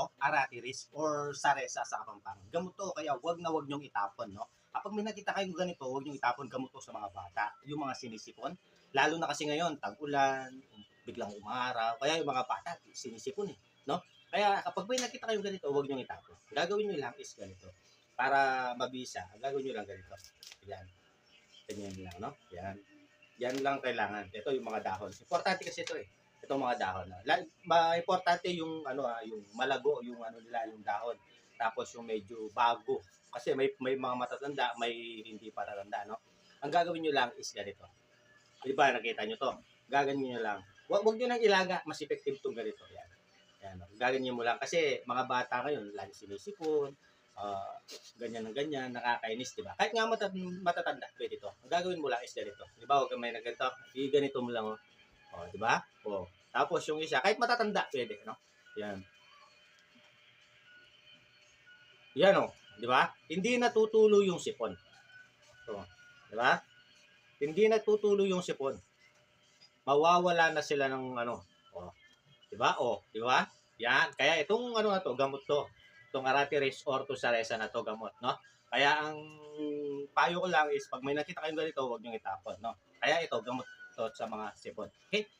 ganito, aratiris or saresa sa Kapampangan. Gamot to, kaya wag na wag nyong itapon, no? Kapag may nakita kayong ganito, wag nyong itapon gamot to sa mga bata. Yung mga sinisipon, lalo na kasi ngayon, tag-ulan, biglang umaraw, kaya yung mga bata, sinisipon eh, no? Kaya kapag may nakita kayong ganito, wag nyong itapon. Gagawin nyo lang is ganito. Para mabisa, ang gagawin nyo lang ganito. Yan. Ganyan lang, no? Yan. Yan lang kailangan. Ito yung mga dahon. Importante kasi ito eh. Itong mga dahon. No? Ma- importante yung ano ah, yung malago, yung ano nila, yung dahon. Tapos yung medyo bago. Kasi may may mga matatanda, may hindi pa tatanda, no? Ang gagawin nyo lang is ganito. Di ba, nakita nyo to? Gaganyan nyo lang. Wag, wag nyo nang ilaga, mas effective itong ganito. Yan. Yan. no? Gaganyan mo lang. Kasi mga bata ngayon, lagi sinisipon, ah, ganyan ng ganyan, nakakainis, di ba? Kahit nga matat matatanda, pwede to. Ang gagawin mo lang is ganito. Di ba, huwag may nagganito. I ganito mo lang, oh. Oh, di ba? Oh. Tapos yung isa, kahit matatanda, pwede, no? Yan. Yan, oh. Di ba? Hindi natutulo yung sipon. So, di ba? Hindi natutulo yung sipon. Mawawala na sila ng ano. Oh. Di ba? Oh, di ba? Yan. Kaya itong ano na to, gamot to. Itong Aratiris orthosaresa na to, gamot, no? Kaya ang payo ko lang is pag may nakita kayong ganito, huwag niyong itapon, no? Kaya ito, gamot to sa mga sipon. Okay?